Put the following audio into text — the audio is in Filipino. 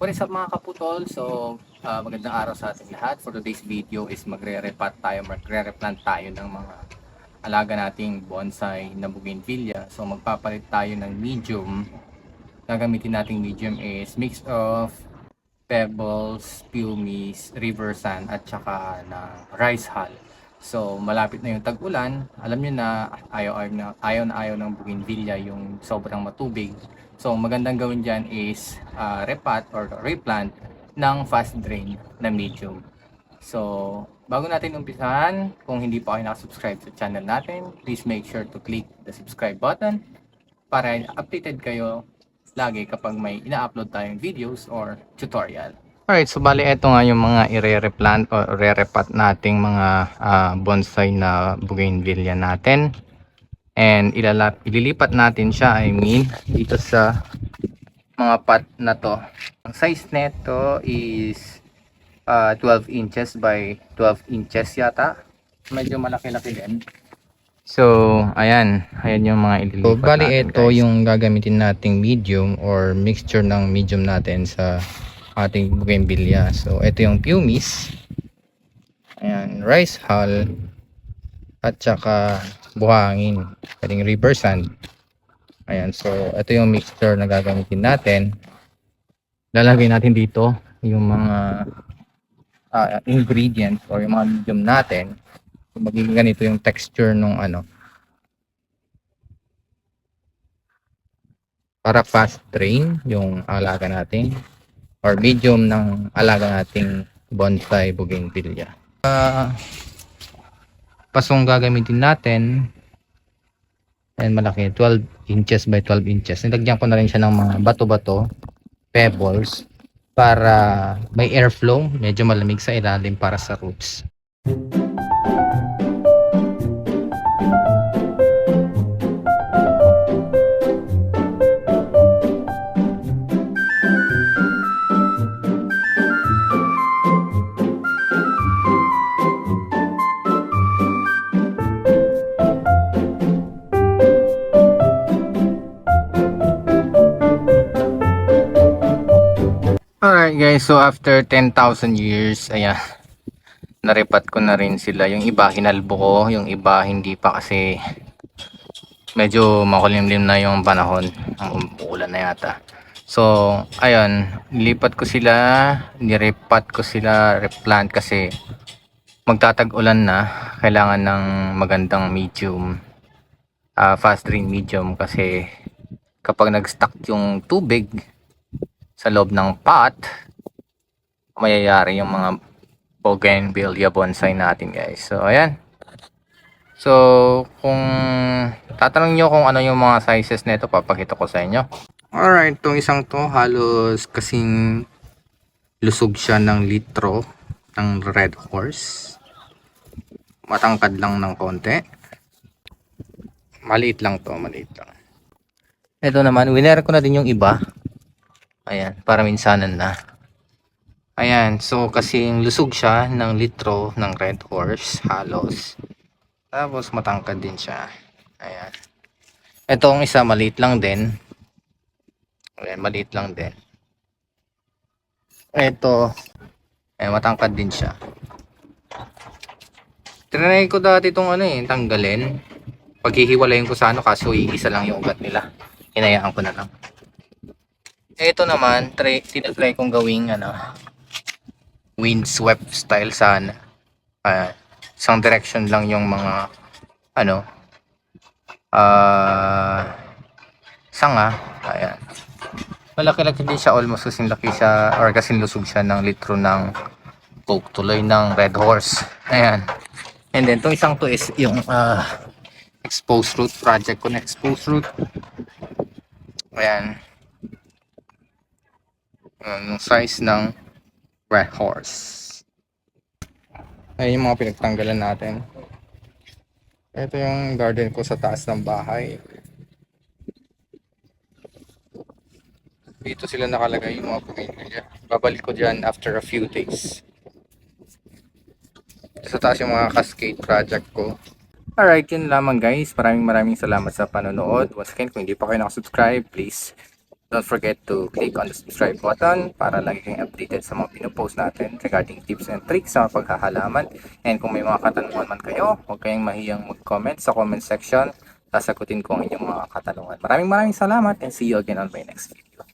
What is up mga kaputol? So, ah, magandang araw sa ating lahat. For today's video is magre-repat tayo, magre-replant tayo ng mga alaga nating bonsai na bougainvillea. So, magpapalit tayo ng medium. Gagamitin nating medium is mix of pebbles, pumice, river sand, at saka na rice hull. So, malapit na yung tag-ulan. Alam nyo na ayaw, ayaw, na, ayaw na ayaw ng bougainvillea yung sobrang matubig. So, magandang gawin dyan is uh, repat or replant ng fast drain na medium. So, bago natin umpisahan, kung hindi pa kayo nakasubscribe sa channel natin, please make sure to click the subscribe button para updated kayo lagi kapag may ina-upload tayong videos or tutorial. Alright, so bali ito nga yung mga ire-replant o re-repat nating mga ah, bonsai na bougainvillea natin. And ilalap, ililipat natin siya, I mean, dito sa mga pot na to. Ang size neto is ah, 12 inches by 12 inches yata. Medyo malaki-laki din. So, ayan. Ayan yung mga ililipat So, bali natin, ito guys. yung gagamitin nating medium or mixture ng medium natin sa ating bougainvillea. So, ito yung pumice. Ayan, rice hull at saka buhangin. Pwedeng river sand. Ayan, so ito yung mixture na gagamitin natin. Lalagay natin dito yung mga ah, ingredients or yung mga medium natin. So, magiging ganito yung texture nung ano, para fast drain yung alaga natin or medium ng alaga nating bonsai bougainvillea. Uh, pasong gagamitin natin and malaki 12 inches by 12 inches. Nilagyan ko na rin siya ng mga bato-bato, pebbles para may airflow, medyo malamig sa ilalim para sa roots. Alright guys, so after 10,000 years, ayan, naripat ko na rin sila. Yung iba hinalbo ko, yung iba hindi pa kasi medyo makulimlim na yung panahon. Umuulan na yata. So, ayun, nilipat ko sila, niripat ko sila, replant kasi magtatag-ulan na. Kailangan ng magandang medium, ah, fast drain medium kasi kapag nag-stuck yung tubig, sa loob ng pot, mayayari yung mga bougainvillea bonsai natin guys. So, ayan. So, kung tatanong nyo kung ano yung mga sizes nito, papakita ko sa inyo. Alright, itong isang to halos kasing lusog siya ng litro ng red horse. Matangkad lang ng konti. Maliit lang to, maliit lang. Ito naman, winner ko na din yung iba. Ayan, para minsanan na. Ayan, so kasing lusog siya ng litro ng red horse, halos. Tapos matangkad din siya. Ayan. Itong isa maliit lang din. Ayan, maliit lang din. Ito, ayan, matangkad din siya. Trinay ko dati itong ano eh, tanggalin. Paghihiwalayin ko sa ano, kaso iisa lang yung ugat nila. Hinayaan ko na lang. Ito naman, try, tinatry kong gawing ano, windswept style sana. Uh, isang direction lang yung mga ano, ah, sanga. Ayan. Malaki-laki din siya, almost kasing laki siya, or kasing lusog siya ng litro ng coke tuloy ng red horse. Ayan. And then, itong isang to is yung ah, exposed root project ko na exposed root. Ayan. Ayan, yung size ng red horse. Ayan yung mga pinagtanggalan natin. Ito yung garden ko sa taas ng bahay. Dito sila nakalagay yung mga bougainvillea. Babalik ko dyan after a few days. Sa taas yung mga cascade project ko. Alright, yun lamang guys. Maraming maraming salamat sa panonood. Once again, kung hindi pa kayo nakasubscribe, please Don't forget to click on the subscribe button para lagi kayong updated sa mga pinopost natin regarding tips and tricks sa paghahalaman. And kung may mga katanungan man kayo, huwag kayong mahiyang mag-comment sa comment section. Sasagutin ko ang inyong mga katanungan. Maraming maraming salamat and see you again on my next video.